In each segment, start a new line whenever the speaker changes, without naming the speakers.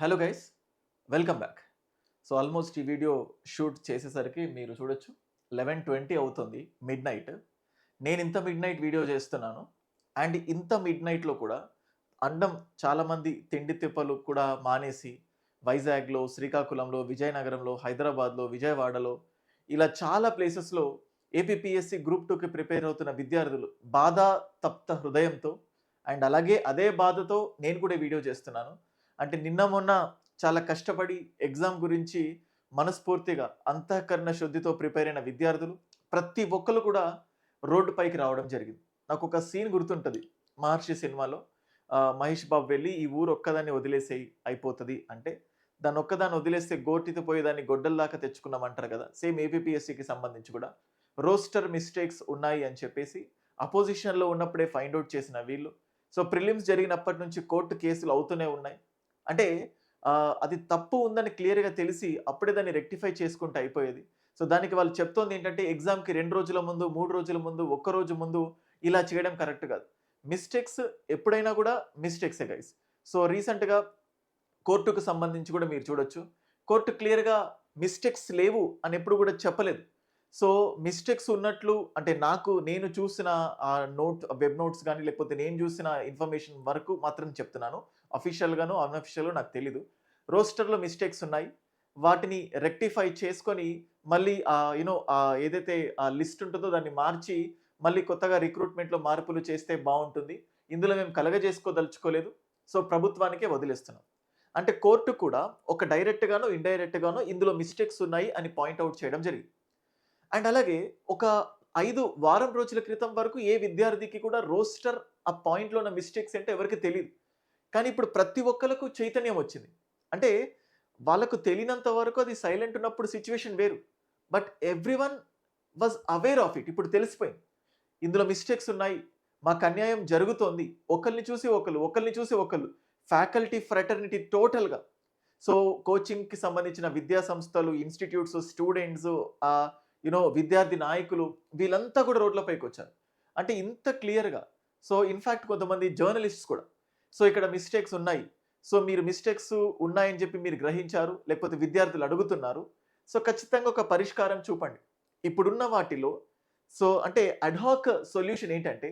Hello guys welcome back so almost ఈ video shoot చేసేసరికి మీరు చూడొచ్చు. లెవెన్ ట్వంటీ అవుతుంది మిడ్ నైట్ నేను ఇంత మిడ్ నైట్ వీడియో చేస్తున్నాను. అండ్ ఇంత మిడ్ నైట్లో కూడా అండం చాలామంది తిండి తిప్పలు కూడా మానేసి వైజాగ్లో శ్రీకాకుళంలో విజయనగరంలో హైదరాబాద్లో విజయవాడలో ఇలా చాలా ప్లేసెస్లో ఏపీఎస్సి గ్రూప్ టూకి ప్రిపేర్ అవుతున్న విద్యార్థులు బాధ తప్త హృదయంతో అండ్ అలాగే అదే బాధతో నేను కూడా వీడియో చేస్తున్నాను. అంటే నిన్న మొన్న చాలా కష్టపడి ఎగ్జామ్ గురించి మనస్ఫూర్తిగా అంతఃకరణ శుద్ధితో ప్రిపేర్ అయిన విద్యార్థులు ప్రతి ఒక్కరు కూడా రోడ్డు పైకి రావడం జరిగింది. నాకు ఒక సీన్ గుర్తుంటుంది. మహర్షి సినిమాలో మహేష్ బాబు వెళ్ళి ఈ ఊరు ఒక్కదాన్ని వదిలేసేయి అయిపోతుంది అంటే దాన్ని ఒక్కదాన్ని వదిలేస్తే గోటితో పోయి దాన్ని గొడ్డల్లాగా తెచ్చుకున్నామంటారు కదా సేమ్ ఏపీఎస్సికి సంబంధించి కూడా. రోస్టర్ మిస్టేక్స్ ఉన్నాయి అని చెప్పేసి అపోజిషన్లో ఉన్నప్పుడే ఫైండ్ అవుట్ చేసిన వీళ్ళు. సో ప్రిలిమ్స్ జరిగినప్పటి నుంచి కోర్టు కేసులు అవుతూనే ఉన్నాయి. అంటే అది తప్పు ఉందని క్లియర్గా తెలిసి అప్పుడే దాన్ని రెక్టిఫై చేసుకుంటే అయిపోయేది. సో దానికి వాళ్ళు చెప్తోంది ఏంటంటే ఎగ్జామ్కి రెండు రోజుల ముందు మూడు రోజుల ముందు ఒక్క రోజు ముందు ఇలా చేయడం కరెక్ట్ కాదు. మిస్టేక్స్ ఎప్పుడైనా కూడా మిస్టేక్సే గైస్ సో రీసెంట్గా కోర్టుకు సంబంధించి కూడా మీరు చూడొచ్చు. కోర్టు క్లియర్గా మిస్టేక్స్ లేవు అని ఎప్పుడు కూడా చెప్పలేదు. సో మిస్టేక్స్ ఉన్నట్లు అంటే నాకు నేను చూసిన ఆ నోట్ వెబ్ నోట్స్ కానీ లేకపోతే నేను చూసిన ఇన్ఫర్మేషన్ వరకు మాత్రం చెప్తున్నాను. అఫీషియల్గాను అన్అఫీషియల్గా నాకు తెలీదు. రోస్టర్లో మిస్టేక్స్ ఉన్నాయి. వాటిని రెక్టిఫై చేసుకొని మళ్ళీ యూనో ఏదైతే ఆ లిస్ట్ ఉంటుందో దాన్ని మార్చి మళ్ళీ కొత్తగా రిక్రూట్మెంట్లో మార్పులు చేస్తే బాగుంటుంది. ఇందులో మేము కలగజేసుకోదలుచుకోలేదు. సో ప్రభుత్వానికే వదిలేస్తున్నాం. అంటే కోర్టు కూడా ఒక డైరెక్ట్గాను ఇండైరెక్ట్గాను ఇందులో మిస్టేక్స్ ఉన్నాయి అని పాయింట్అవుట్ చేయడం జరిగింది. అండ్ అలాగే ఒక ఐదు వారం రోజుల క్రితం వరకు ఏ విద్యార్థికి కూడా రోస్టర్ ఆ పాయింట్లో ఉన్న మిస్టేక్స్ అంటే ఎవరికి తెలియదు కానీ ఇప్పుడు ప్రతి ఒక్కరికి చైతన్యం వచ్చింది. అంటే వాళ్ళకు తెలియనంత వరకు అది సైలెంట్ ఉన్నప్పుడు సిచ్యువేషన్ వేరు. But everyone was aware of it. ఇప్పుడు తెలిసిపోయింది. ఇందులో మిస్టేక్స్ ఉన్నాయి. మాకు అన్యాయం జరుగుతోంది. ఒకరిని చూసి ఒకరు ఒకరిని చూసి ఒకళ్ళు. ఫ్యాకల్టీ ఫ్రెటర్నిటీ టోటల్గా. సో కోచింగ్కి సంబంధించిన విద్యా సంస్థలు ఇన్స్టిట్యూట్స్ స్టూడెంట్స్ యునో విద్యార్థి నాయకులు వీళ్ళంతా కూడా రోడ్లపైకి వచ్చారు అంటే ఇంత క్లియర్గా. సో ఇన్ఫ్యాక్ట్ కొంతమంది జర్నలిస్ట్స్ కూడా. సో ఇక్కడ మిస్టేక్స్ ఉన్నాయి. సో మీరు మిస్టేక్స్ ఉన్నాయని చెప్పి మీరు గ్రహించారు లేకపోతే విద్యార్థులు అడుగుతున్నారు. సో ఖచ్చితంగా ఒక పరిష్కారం చూపండి. ఇప్పుడున్న వాటిలో సో అంటే అడ్హాక్ సొల్యూషన్ ఏంటంటే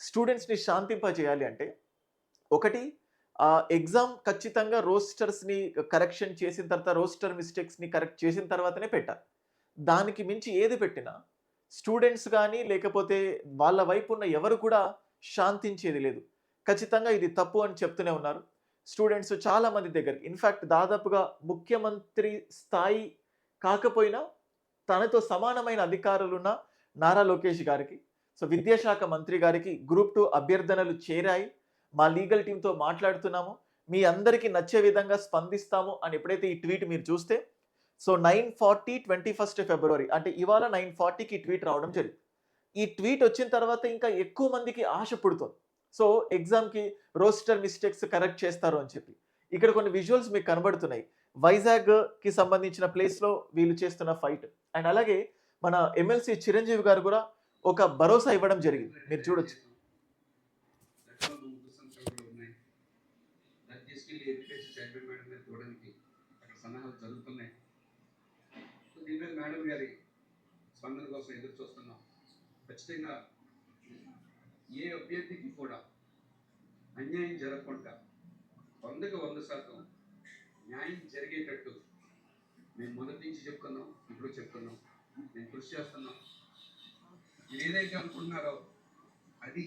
స్టూడెంట్స్ని శాంతింపజేయాలి అంటే ఒకటి ఎగ్జామ్ ఖచ్చితంగా రోస్టర్స్ని కరెక్షన్ చేసిన తర్వాత రోస్టర్ మిస్టేక్స్ని కరెక్ట్ చేసిన తర్వాతనే పెట్టాలి. దానికి మించి ఏది పెట్టినా స్టూడెంట్స్ కానీ లేకపోతే వాళ్ళ వైపు ఉన్న ఎవరు కూడా శాంతించేది లేదు. ఖచ్చితంగా ఇది తప్పు అని చెప్తూనే ఉన్నారు. స్టూడెంట్స్ చాలా మంది దగ్గరికి. ఇన్ఫ్యాక్ట్ దాదాపుగా ముఖ్యమంత్రి స్థాయి కాకపోయినా తనతో సమానమైన అధికారులున్న నారా లోకేష్ గారికి సో విద్యాశాఖ మంత్రి గారికి గ్రూప్ టూ అభ్యర్థనలు చేరాయి. మా లీగల్ టీంతో మాట్లాడుతున్నాము. మీ అందరికీ నచ్చే విధంగా స్పందిస్తాము అని ఎప్పుడైతే ఈ ట్వీట్ మీరు చూస్తే so nine forty twenty first February అంటే ఇవాళ నైన్ ఫార్టీకి ట్వీట్ రావడం జరిగింది. ఈ ట్వీట్ వచ్చిన తర్వాత ఇంకా ఎక్కువ మందికి ఆశ పుడుతుంది. సో ఎగ్జామ్కి రోస్టర్ మిస్టేక్స్ కరెక్ట్ చేస్తారు అని చెప్పి. ఇక్కడ కొన్ని విజువల్స్ మీకు కనబడుతున్నాయి. వైజాగ్కి సంబంధించిన ప్లేస్లో వీళ్ళు చేస్తున్న ఫైట్. అండ్ అలాగే మన ఎమ్మెల్సీ చిరంజీవి గారు కూడా ఒక భరోసా ఇవ్వడం జరిగింది. మీరు చూడొచ్చు.
దీని మీద మేడం గారి స్పందన కోసం ఎదురు చూస్తున్నాం. ఖచ్చితంగా ఏ అభ్యర్థికి కూడా అన్యాయం జరగకుండా వందకు వంద శాతం న్యాయం జరిగేటట్టు మేము మొదటి నుంచి చెప్తున్నాం ఇప్పుడు చెప్తున్నాం మేము కృషి చేస్తున్నాం. మీరు ఏదైతే అనుకుంటున్నారో అది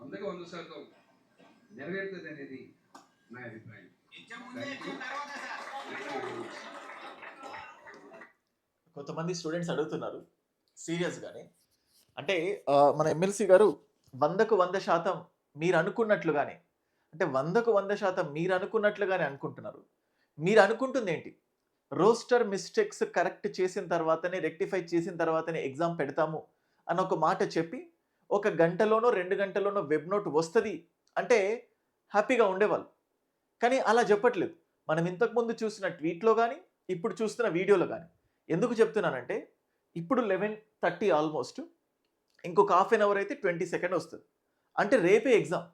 వందకు వంద శాతం నెరవేరుతుంది అనేది నా అభిప్రాయం.
కొంతమంది స్టూడెంట్స్ అడుగుతున్నారు సీరియస్గానే. అంటే మన ఎమ్మెల్సీ గారు వందకు వంద శాతం మీరు అనుకున్నట్లుగానే అంటే వందకు వంద శాతం మీరు అనుకున్నట్లుగానే అనుకుంటున్నారు. మీరు అనుకుంటుంది ఏంటి రోస్టర్ మిస్టేక్స్ కరెక్ట్ చేసిన తర్వాతనే రెక్టిఫై చేసిన తర్వాతనే ఎగ్జామ్ పెడతాము అని ఒక మాట చెప్పి ఒక గంటలోనో రెండు గంటలోనో వెబ్ నోట్ వస్తుంది అంటే హ్యాపీగా ఉండేవాళ్ళు. కానీ అలా చెప్పట్లేదు. మనం ఇంతకుముందు చూసిన ట్వీట్లో కానీ ఇప్పుడు చూస్తున్న వీడియోలో కానీ ఎందుకు చెప్తున్నానంటే ఇప్పుడు లెవెన్ థర్టీ ఆల్మోస్ట్ ఇంకొక హాఫ్ అన్ అవర్ అయితే ట్వంటీ సెకండ్ వస్తుంది. అంటే రేపే ఎగ్జామ్.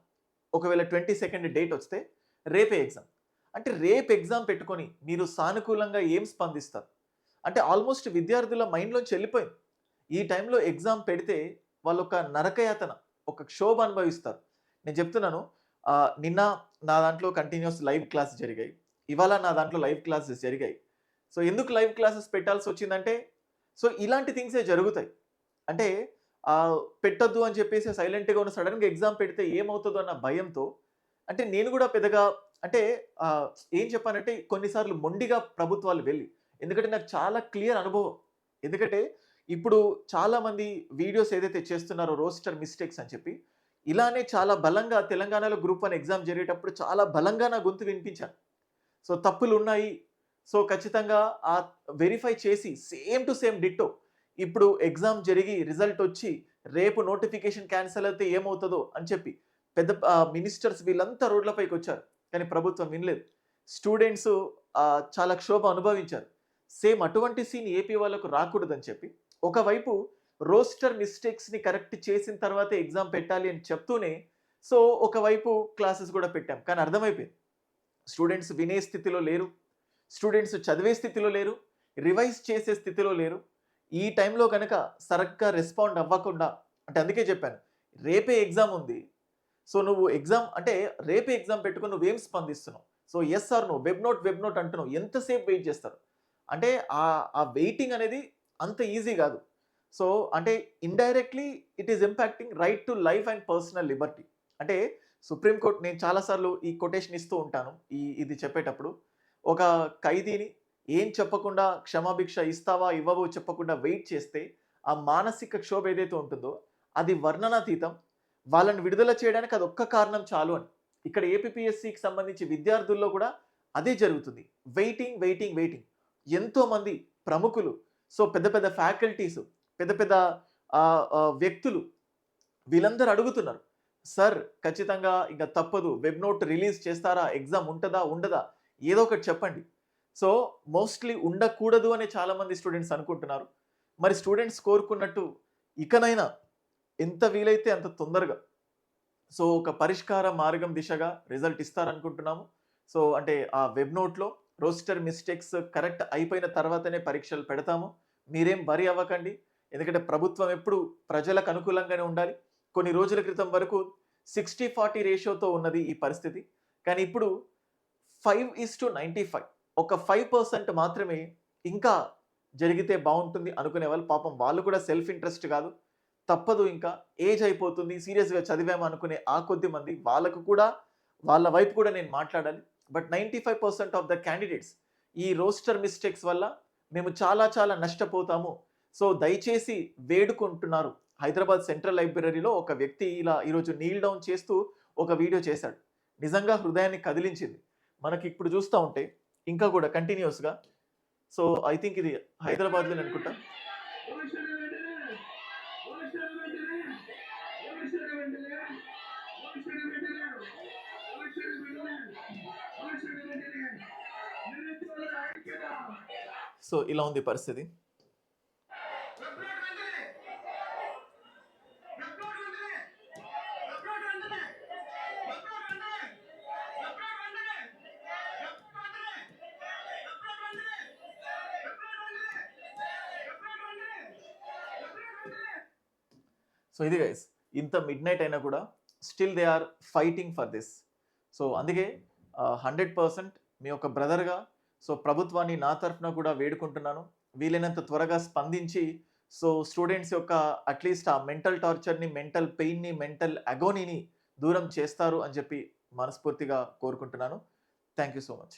ఒకవేళ ట్వంటీ సెకండ్ డేట్ వస్తే రేపే ఎగ్జామ్. అంటే రేపు ఎగ్జామ్ పెట్టుకొని మీరు సానుకూలంగా ఏం స్పందిస్తారు? అంటే ఆల్మోస్ట్ విద్యార్థుల మైండ్లోంచి వెళ్ళిపోయింది. ఈ టైంలో ఎగ్జామ్ పెడితే వాళ్ళు ఒక నరకయాతన ఒక క్షోభ అనుభవిస్తారు. నేను చెప్తున్నాను నిన్న నా దాంట్లో కంటిన్యూస్ లైవ్ క్లాస్ జరిగాయి. ఇవాళ నా దాంట్లో లైవ్ క్లాసెస్ జరిగాయి. సో ఎందుకు లైవ్ క్లాసెస్ పెట్టాల్సి వచ్చిందంటే సో ఇలాంటి థింగ్సే జరుగుతాయి. అంటే పెట్టద్దు అని చెప్పేసి సైలెంట్గా ఉన్న సడన్గా ఎగ్జామ్ పెడితే ఏమవుతుందో అన్న భయంతో అంటే నేను కూడా పెద్దగా అంటే ఏం చెప్పానంటే కొన్నిసార్లు మొండిగా ప్రభుత్వాలు వెళ్ళి ఎందుకంటే నాకు చాలా క్లియర్ అనుభవం. ఎందుకంటే ఇప్పుడు చాలామంది వీడియోస్ ఏదైతే చేస్తున్నారో రోస్టర్ మిస్టేక్స్ అని చెప్పి ఇలానే చాలా బలంగా తెలంగాణలో గ్రూప్ వన్ ఎగ్జామ్ జరిగేటప్పుడు చాలా బలంగా నా గొంతు వినిపించాను సో తప్పులు ఉన్నాయి సో ఖచ్చితంగా ఆ వెరిఫై చేసి సేమ్ టు సేమ్ డిట్టో ఇప్పుడు ఎగ్జామ్ జరిగి రిజల్ట్ వచ్చి రేపు నోటిఫికేషన్ క్యాన్సిల్ అయితే ఏమవుతుందో అని చెప్పి పెద్ద మినిస్టర్స్ వీళ్ళంతా రోడ్లపైకి వచ్చారు. కానీ ప్రభుత్వం వినలేదు. స్టూడెంట్స్ చాలా క్షోభ అనుభవించారు. సేమ్ అటువంటి సీన్ ఏపీ వాళ్ళకు రాకూడదని చెప్పి ఒకవైపు రోస్టర్ మిస్టేక్స్ని కరెక్ట్ చేసిన తర్వాత ఎగ్జామ్ పెట్టాలి అని చెప్తూనే సో ఒకవైపు క్లాసెస్ కూడా పెట్టాం. కానీ అర్థమైపోయింది. స్టూడెంట్స్ వినే స్థితిలో లేరు. స్టూడెంట్స్ చదివే స్థితిలో లేరు. రివైజ్ చేసే స్థితిలో లేరు. ఈ టైంలో కనుక సరగ్గా రెస్పాండ్ అవ్వకుండా అంటే అందుకే చెప్పాను రేపే ఎగ్జామ్ ఉంది. సో నువ్వు ఎగ్జామ్ అంటే రేపే ఎగ్జామ్ పెట్టుకుని నువ్వేం స్పందిస్తున్నావు? సో ఎస్ ఆర్ నువ్వు వెబ్ నోట్ వెబ్ నోట్ అంటున్నావు ఎంతసేపు వెయిట్ చేస్తారు? అంటే ఆ ఆ వెయిటింగ్ అనేది అంత ఈజీ కాదు. సో అంటే indirectly it is impacting right to life and personal liberty అంటే సుప్రీంకోర్టు నేను చాలాసార్లు ఈ కొటేషన్ ఇస్తూ ఉంటాను ఈ ఇది చెప్పేటప్పుడు. ఒక ఖైదీని ఏం చెప్పకుండా క్షమాభిక్ష ఇస్తావా ఇవ్వవో చెప్పకుండా వెయిట్ చేస్తే ఆ మానసిక క్షోభ ఏదైతే ఉంటుందో అది వర్ణనాతీతం. వాళ్ళని విడుదల చేయడానికి అది ఒక్క కారణం చాలు అని. ఇక్కడ ఏపీఎస్సికి సంబంధించి విద్యార్థుల్లో కూడా అదే జరుగుతుంది. Waiting waiting waiting. ఎంతోమంది ప్రముఖులు సో పెద్ద పెద్ద ఫ్యాకల్టీస్ పెద్ద పెద్ద వ్యక్తులు వీళ్ళందరూ అడుగుతున్నారు. సార్ ఖచ్చితంగా ఇంకా తప్పదు. వెబ్ నోట్ రిలీజ్ చేస్తారా? ఎగ్జామ్ ఉంటుందా? ఉండదా? ఏదో ఒకటి చెప్పండి. సో మోస్ట్లీ ఉండకూడదు అని చాలామంది స్టూడెంట్స్ అనుకుంటున్నారు. మరి స్టూడెంట్స్ కోరుకున్నట్టు ఇకనైనా ఎంత వీలైతే అంత తొందరగా సో ఒక పరిష్కార మార్గం దిశగా రిజల్ట్ ఇస్తారనుకుంటున్నాము. సో అంటే ఆ వెబ్ నోట్లో రోస్టర్ మిస్టేక్స్ కరెక్ట్ అయిపోయిన తర్వాతనే పరీక్షలు పెడతాము. మీరేం వరి అవ్వకండి. ఎందుకంటే ప్రభుత్వం ఎప్పుడు ప్రజలకు అనుకూలంగానే ఉండాలి. కొన్ని రోజుల క్రితం వరకు సిక్స్టీ ఫార్టీ రేషియోతో ఉన్నది ఈ పరిస్థితి. కానీ ఇప్పుడు five is to ninety five. ఒక ఫైవ్ పర్సెంట్ మాత్రమే ఇంకా జరిగితే బాగుంటుంది అనుకునే వాళ్ళు పాపం వాళ్ళు కూడా సెల్ఫ్ ఇంట్రెస్ట్ కాదు. తప్పదు ఇంకా. ఏజ్ అయిపోతుంది. సీరియస్గా చదివాము అనుకునే ఆ కొద్ది మంది వాళ్ళకు కూడా వాళ్ళ వైపు కూడా నేను మాట్లాడాలి. But ninety five percent of the candidates ఈ రోస్టర్ మిస్టేక్స్ వల్ల మేము చాలా చాలా నష్టపోతాము. సో దయచేసి వేడుకుంటున్నారు. హైదరాబాద్ సెంట్రల్ లైబ్రరీలో ఒక వ్యక్తి ఇలా ఈరోజు నీల్ డౌన్ చేస్తూ ఒక వీడియో చేశాడు. నిజంగా హృదయాన్ని కదిలించింది. మనకి ఇప్పుడు చూస్తూ ఉంటే ఇంకా కూడా కంటిన్యూస్గా సో ఐ థింక్ ఇది హైదరాబాద్లో అనుకుంటా. సో ఇలా ఉంది పరిస్థితి. సో ఇది గైస్ ఇంత మిడ్ నైట్ అయినా కూడా still they are fighting for this so అందుకే హండ్రెడ్ పర్సెంట్ మీ యొక్క బ్రదర్గా సో ప్రభుత్వాన్ని నా తరఫున కూడా వేడుకుంటున్నాను. వీలైనంత త్వరగా స్పందించి సో స్టూడెంట్స్ యొక్క అట్లీస్ట్ ఆ మెంటల్ టార్చర్ని మెంటల్ పెయిన్ని మెంటల్ అగోనీని దూరం చేస్తారు అని చెప్పి మనస్ఫూర్తిగా కోరుకుంటున్నాను. Thank you so much